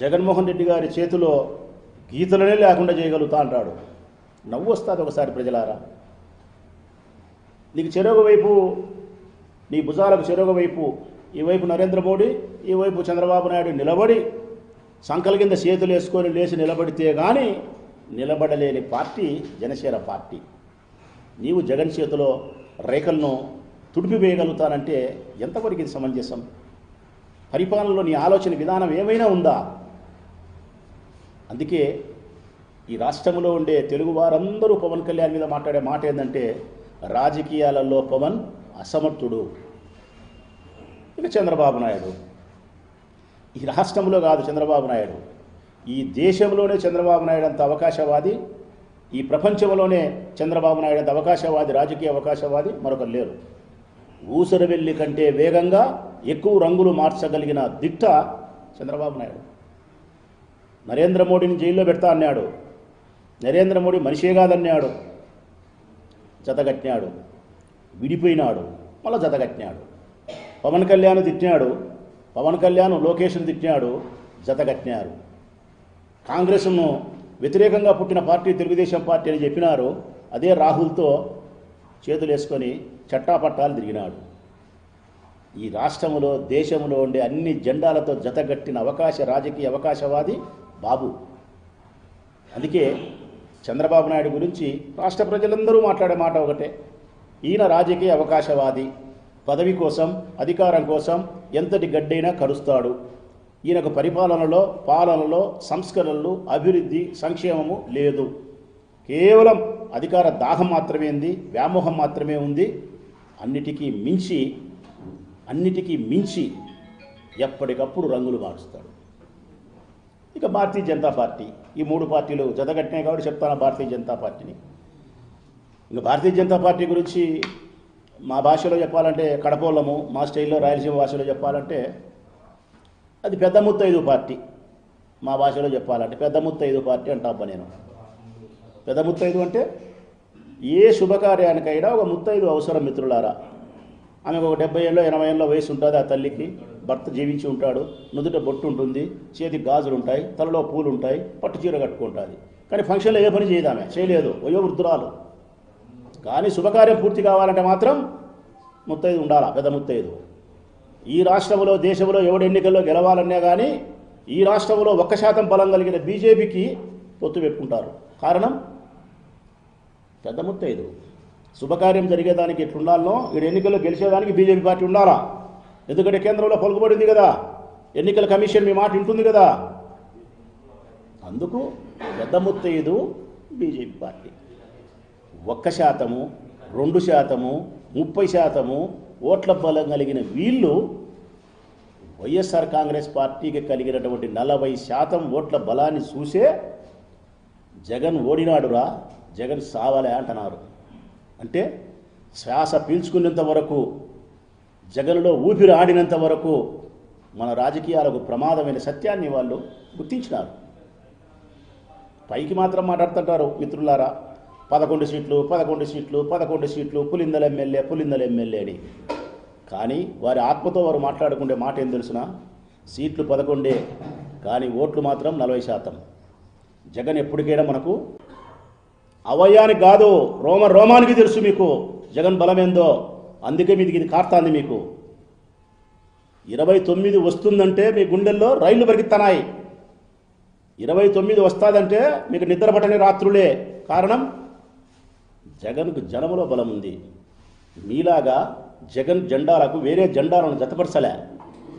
జగన్మోహన్ రెడ్డి గారి చేతిలో గీతలనే లేకుండా చేయగలుగుతా అంటాడు. నవ్వు వస్తుంది ఒకసారి ప్రజలారా. నీకు చెరొక వైపు నీ భుజాలకు చెరొక వైపు ఈ వైపు నరేంద్ర మోడీ ఈ వైపు చంద్రబాబు నాయుడు నిలబడి సంకల కింద చేతులు వేసుకొని లేచి నిలబడితే కానీ నిలబడలేని పార్టీ జనసేన పార్టీ. నీవు జగన్ చేతిలో రేఖలను తుడిపివేయగలుగుతానంటే ఎంతవరకు ఇది సమంజసం? పరిపాలనలో నీ ఆలోచన విధానం ఏమైనా ఉందా? అందుకే ఈ రాష్ట్రంలో ఉండే తెలుగు వారందరూ పవన్ కళ్యాణ్ మీద మాట్లాడే మాట ఏంటంటే రాజకీయాలలో పవన్ అసమర్థుడు. ఇక చంద్రబాబు నాయుడు. ఈ రాష్ట్రంలో కాదు చంద్రబాబు నాయుడు. ఈ దేశంలోనే చంద్రబాబు నాయుడు అంత అవకాశవాది ఈ ప్రపంచంలోనే చంద్రబాబు నాయుడు అంత అవకాశవాది రాజకీయ అవకాశవాది మరొకరు లేరు. ఊసరవెల్లి కంటే వేగంగా ఎక్కువ రంగులు మార్చగలిగిన దిట్ట చంద్రబాబు నాయుడు. నరేంద్ర మోడీని జైల్లో పెడతా అన్నాడు. నరేంద్ర మోడీ మనిషే కాదన్నాడు. జతగట్టినాడు. విడిపోయినాడు. మళ్ళీ జతగట్టినాడు. పవన్ కళ్యాణ్ తిట్టినాడు. పవన్ కళ్యాణ్ లోకేష్ను తిట్టినాడు. జతగట్టినారు. కాంగ్రెస్ను వ్యతిరేకంగా పుట్టిన పార్టీ తెలుగుదేశం పార్టీ అని చెప్పినారు. అదే రాహుల్తో చేతులు వేసుకొని చట్టాపట్టాలు తిరిగినాడు. ఈ రాష్ట్రంలో దేశంలో ఉండే అన్ని జెండాలతో జతగట్టిన అవకాశ రాజకీయ అవకాశవాది బాబు. అందుకే చంద్రబాబు నాయుడు గురించి రాష్ట్ర ప్రజలందరూ మాట్లాడే మాట ఒకటే. ఈయన రాజకీయ అవకాశవాది. పదవి కోసం అధికారం కోసం ఎంతటి గడ్డైనా కరుస్తాడు. ఈయనకు పరిపాలనలో పాలనలో సంస్కరణలు అభివృద్ధి సంక్షేమము లేదు. కేవలం అధికార దాహం మాత్రమే ఉంది వ్యామోహం మాత్రమే ఉంది. అన్నిటికీ మించి అన్నిటికీ మించి ఎప్పటికప్పుడు రంగులు మారుస్తాడు. ఇంకా భారతీయ జనతా పార్టీ. ఈ మూడు పార్టీలు జతగట్టినాయి కాబట్టి చెప్తాను భారతీయ జనతా పార్టీని? ఇంకా భారతీయ జనతా పార్టీ గురించి మా భాషలో చెప్పాలంటే కడపోలము మా స్టైల్లో రాయలసీమ భాషలో చెప్పాలంటే అది పెద్ద ముత్తైదు పార్టీ మా భాషలో చెప్పాలంటే. పెద్ద ముత్తైదు పార్టీ అంటాబ్బా నేను. పెద్ద ముత్తైదు అంటే ఏ శుభకార్యానికైనా ఒక ముత్తైదు అవసరం మిత్రులారా. ఆమెకు ఒక డెబ్బై ఏళ్ళు ఎనభై ఏళ్ళ వయసు ఉంటుంది ఆ తల్లికి. భర్త జీవించి ఉంటాడు నుదుట బొట్టు ఉంటుంది చేతికి గాజులు ఉంటాయి తలలో పూలు ఉంటాయి పట్టు చీర కట్టుకుంటుంది. కానీ ఫంక్షన్లో ఏ పని చేయదామే చేయలేదు వయో వృద్ధురాలు కానీ శుభకార్యం పూర్తి కావాలంటే మాత్రం ముత్తైదు ఉండాలా పెద్ద ముత్తైదు. ఈ రాష్ట్రంలో దేశంలో ఎవడు ఎన్నికల్లో గెలవాలన్నా కానీ ఈ రాష్ట్రంలో ఒక్క శాతం బలం కలిగిన బీజేపీకి పొత్తు పెట్టుకుంటారు. కారణం? పెద్ద ముత్తైదు. శుభకార్యం జరిగేదానికి ఎట్లుండాలనో వీడు ఎన్నికల్లో గెలిచేదానికి బీజేపీ పార్టీ ఉండాలా? ఎందుకంటే కేంద్రంలో పలుకుబడింది కదా. ఎన్నికల కమిషన్ మీ మాట వింటుంది కదా. అందుకు పెద్ద ముత్తైదు బీజేపీ పార్టీ. ఒక్క శాతము రెండు శాతము ముప్పై శాతము ఓట్ల బలం కలిగిన వీళ్ళు వైఎస్ఆర్ కాంగ్రెస్ పార్టీకి కలిగినటువంటి నలభై శాతం ఓట్ల బలాన్ని చూసే జగన్ ఓడినాడురా జగన్ సావాలే అంటున్నారు. అంటే శ్వాస పీల్చుకునేంత వరకు జగన్లో ఊపిరి ఆడినంత వరకు మన రాజకీయాలకు ప్రమాదమైన సత్యాన్ని వాళ్ళు గుర్తించినారు. పైకి మాత్రం మాట్లాడుతుంటారు మిత్రులారా పదకొండు సీట్లు పదకొండు సీట్లు పదకొండు సీట్లు పులిందల ఎమ్మెల్యే పులిందల ఎమ్మెల్యే అని. కానీ వారి ఆత్మతో వారు మాట్లాడుకుంటే మాట ఏం తెలుసునా? సీట్లు పదకొండే కానీ ఓట్లు మాత్రం నలభై శాతం. జగన్ ఎప్పటికైనా మనకు అవయానికి కాదు రోమ రోమానికి తెలుసు మీకు జగన్ బలమేందో. అందుకే మీది ఇది కార్తాంది మీకు. ఇరవై తొమ్మిది వస్తుందంటే మీ గుండెల్లో రైళ్ళు పరిగెత్తనాయి. ఇరవై తొమ్మిది వస్తుందంటే మీకు నిద్ర పట్టని రాత్రులే. కారణం? జగన్కు జనములో బలం ఉంది మీలాగా జగన్ జెండాలకు వేరే జెండాలను జతపరచలే.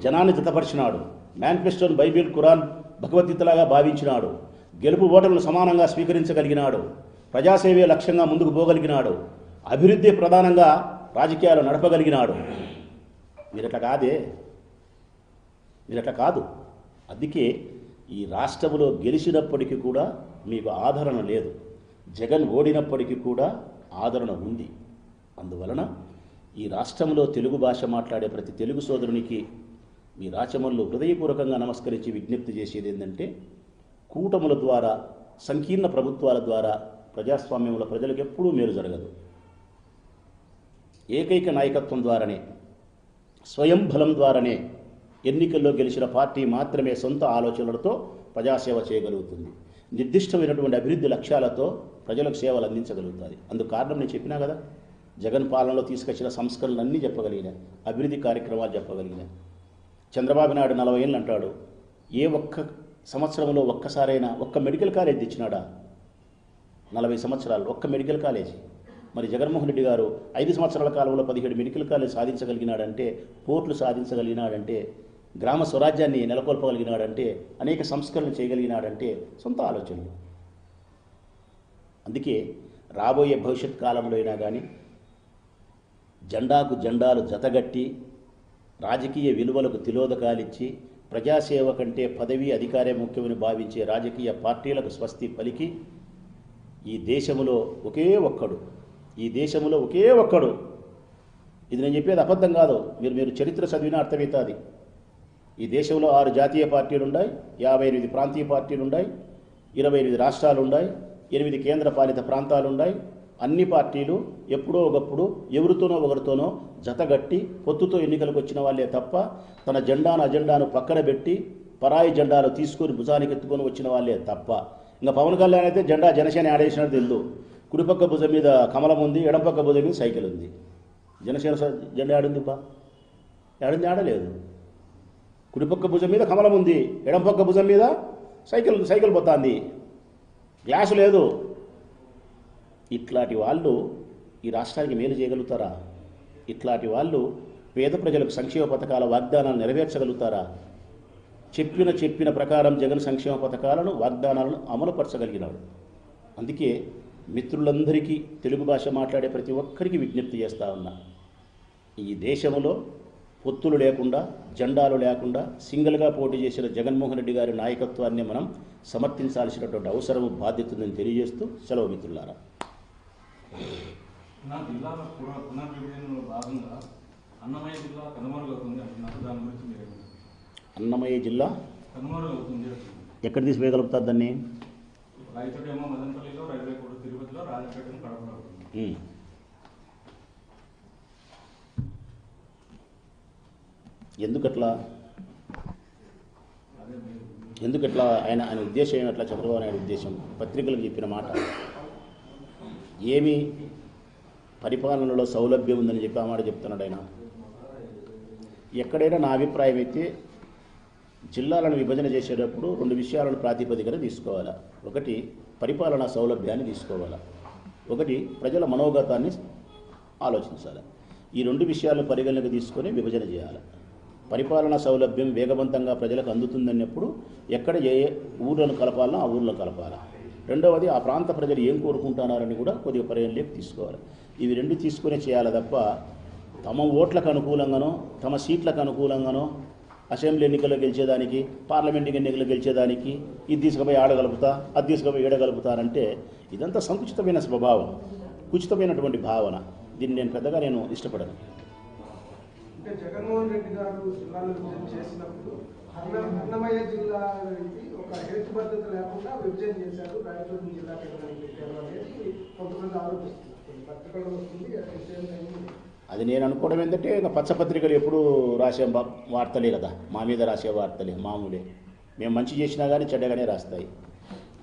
జనాన్ని జతపరిచినాడు. మేనిఫెస్టోను బైబిల్ ఖురాన్ భగవద్గీతలాగా భావించినాడు. గెలుపు ఓటర్లను సమానంగా స్వీకరించగలిగినాడు. ప్రజాసేవే లక్ష్యంగా ముందుకు పోగలిగినాడు. అభివృద్ధి ప్రధానంగా రాజకీయాలు నడపగలిగినాడు. మీరట్లా కాదే. మీరట్లా కాదు. అందుకే ఈ రాష్ట్రంలో గెలిచినప్పటికీ కూడా మీకు ఆదరణ లేదు. జగన్ ఓడినప్పటికీ కూడా ఆదరణ ఉంది. అందువలన ఈ రాష్ట్రంలో తెలుగు భాష మాట్లాడే ప్రతి తెలుగు సోదరునికి మీ రాచమల్లు హృదయపూర్వకంగా నమస్కరించి విజ్ఞప్తి చేసేది ఏంటంటే కూటముల ద్వారా సంకీర్ణ ప్రభుత్వాల ద్వారా ప్రజాస్వామ్యంలో ప్రజలకు ఎప్పుడూ మేలు జరగదు. ఏకైక నాయకత్వం ద్వారానే స్వయం బలం ద్వారానే ఎన్నికల్లో గెలిచిన పార్టీ మాత్రమే సొంత ఆలోచనలతో ప్రజాసేవ చేయగలుగుతుంది. నిర్దిష్టమైనటువంటి అభివృద్ధి లక్ష్యాలతో ప్రజలకు సేవలు అందించగలుగుతుంది. అందుకు కారణం నేను చెప్పినా కదా జగన్ పాలనలో తీసుకొచ్చిన సంస్కరణలు అన్నీ చెప్పగలిగిన అభివృద్ధి కార్యక్రమాలు చెప్పగలిగిన. చంద్రబాబు నాయుడు నలభై ఏళ్ళు అంటాడు ఏ ఒక్క సంవత్సరంలో ఒక్కసారైనా ఒక్క మెడికల్ కాలేజ్ తెచ్చినాడా? నలభై సంవత్సరాలు ఒక్క మెడికల్ కాలేజీ. మరి జగన్మోహన్ రెడ్డి గారు ఐదు సంవత్సరాల కాలంలో పదిహేడు మెడికల్ కాలేజ్ సాధించగలిగినాడంటే పోర్ట్లు సాధించగలిగినాడంటే గ్రామ స్వరాజ్యాన్ని నెలకొల్పగలిగినాడంటే అనేక సంస్కరణలు చేయగలిగినాడంటే సొంత ఆలోచనలు. అందుకే రాబోయే భవిష్యత్ కాలంలో అయినా కానీ జెండాకు జెండాలు జతగట్టి రాజకీయ విలువలకు తిలోదకాలిచ్చి ప్రజాసేవ కంటే పదవి అధికారే ముఖ్యమని భావించే రాజకీయ పార్టీలకు స్వస్తి పలికి ఈ దేశంలో ఒకే ఒక్కడు ఈ దేశంలో ఒకే ఒక్కడు. ఇది నేను చెప్పేది అబద్ధం కాదు. మీరు మీరు చరిత్ర చదివినా అర్థమవుతుంది. ఈ దేశంలో ఆరు జాతీయ పార్టీలు ఉన్నాయి యాభై ఎనిమిది ప్రాంతీయ పార్టీలు ఉన్నాయి ఇరవై ఎనిమిది రాష్ట్రాలు ఉన్నాయి ఎనిమిది కేంద్ర పాలిత ప్రాంతాలు ఉన్నాయి అన్ని పార్టీలు ఎప్పుడో ఒకప్పుడు ఎవరితోనో ఒకరితోనో జతగట్టి పొత్తుతో ఎన్నికలకు వచ్చిన వాళ్ళే తప్ప తన జెండాను అజెండాను పక్కన పెట్టి పరాయి జెండాలు తీసుకొని భుజానికి ఎత్తుకొని వచ్చిన వాళ్ళే తప్ప. ఇంకా పవన్ కళ్యాణ్ అయితే జెండా జనసేన ఆడేసినట్టు తెలుదు. కుడిపక్క భుజం మీద కమలం ఉంది ఎడపక్క భుజం మీద సైకిల్ ఉంది. జనసేన జెండా ఆడింది బా ఆడింది ఆడలేదు. కుడిపక్క భుజం మీద కమలం ఉంది ఎడంపక్క భుజం మీద సైకిల్ సైకిల్ పోతుంది. గ్లాసు లేదు. ఇట్లాంటి వాళ్ళు ఈ రాష్ట్రానికి మేలు చేయగలుగుతారా? ఇట్లాంటి వాళ్ళు పేద ప్రజలకు సంక్షేమ పథకాల వాగ్దానాలు నెరవేర్చగలుగుతారా? చెప్పిన చెప్పిన ప్రకారం జగన్ సంక్షేమ పథకాలను వాగ్దానాలను అమలుపరచగలిగినాడు. అందుకే మిత్రులందరికీ తెలుగు భాష మాట్లాడే ప్రతి ఒక్కరికి విజ్ఞప్తి చేస్తా ఉన్నా. ఈ దేశంలో పొత్తులు లేకుండా జెండాలు లేకుండా సింగిల్గా పోటీ చేసిన జగన్మోహన్ రెడ్డి గారి నాయకత్వాన్ని మనం సమర్థించాల్సినటువంటి అవసరం బాధ్యత ఉందని తెలియజేస్తూ సెలవు మిత్రులారా. నా జిల్లాలో పున- పునర్విభజనలో భాగంగా అన్నమయ్య జిల్లా కనుమరుగవుతుంది అంటున్నారు. దాని గురించి మీరు ఏమంటారు? అన్నమయ్య జిల్లా? కనుమరుగవుతుంది అంటున్నారు. ఎక్కడ తీసివేయగలుగుతారు దాన్ని? రైతుడేమో మదనపల్లిలో రైల్వే తిరుపతిలో రాజపేటను కడపలో. ఎందుకట్లా? ఎందుకట్లా ఆయన ఆయన ఉద్దేశం ఏమట్లా చంద్రబాబు నాయుడు ఉద్దేశం? పత్రికలకు చెప్పిన మాట. ఏమి? పరిపాలనలో సౌలభ్యం ఉందని చెప్పి ఆ మాట చెప్తున్నాడు ఆయన. ఎక్కడైనా నా అభిప్రాయం అయితే జిల్లాలను విభజన చేసేటప్పుడు రెండు విషయాలను ప్రాతిపదికన తీసుకోవాలా? ఒకటి పరిపాలనా సౌలభ్యాన్ని తీసుకోవాలి? ఒకటి ప్రజల మనోగతాన్ని ఆలోచించాలి? ఈ రెండు విషయాలను పరిగణనకు తీసుకొని విభజన చేయాలి? పరిపాలనా సౌలభ్యం వేగవంతంగా ప్రజలకు అందుతుందన్నప్పుడు ఎక్కడ ఏ ఏ ఊర్లను కలపాలనో ఆ ఊర్లను కలపాలి? రెండవది ఆ ప్రాంత ప్రజలు ఏం కోరుకుంటున్నారని కూడా కొద్దిగా పరిగణలోకి తీసుకోవాలి. ఇవి రెండు తీసుకునే చేయాలి తప్ప తమ ఓట్లకు అనుకూలంగానో తమ సీట్లకు అనుకూలంగానో అసెంబ్లీ ఎన్నికల్లో గెలిచేదానికి పార్లమెంట్ ఎన్నికల్లో గెలిచేదానికి ఇది తీసుకుపోయి ఆడగలుపుతా అది తీసుకుపోయి ఏడగలుపుతారంటే ఇదంతా సంకుచితమైన స్వభావం కుచితమైనటువంటి భావన. దీన్ని నేను పెద్దగా నేను ఇష్టపడను. జగన్మోహన్ రెడ్డి గారు చేసినప్పుడు అన్నమయ్య జిల్లా లేకుండా విభజన చేశారు. జిల్లా పెట్టారు అనేది కొంతమంది వస్తుంది అది నేను అనుకోవడం ఏంటంటే ఇంకా పచ్చపత్రికలు ఎప్పుడు రాసే వార్తలే కదా. మా మీద రాసే వార్తలే మామూలే. మేము మంచి చేసినా కానీ చెడ్డగానే రాస్తాయి.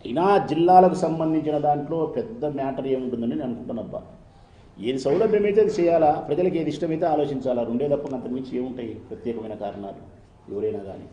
అయినా జిల్లాలకు సంబంధించిన దాంట్లో పెద్ద మ్యాటర్ ఏముంటుందని నేను అనుకుంటున్నాబ్బా. ఏది సౌలభ్యం అయితే అది చేయాలా? ప్రజలకు ఏది ఇష్టమైతే ఆలోచించాలా? రెండే తప్ప అంతకుమించి ఏముంటాయి ప్రత్యేకమైన కారణాలు? ఎవరైనా కానీ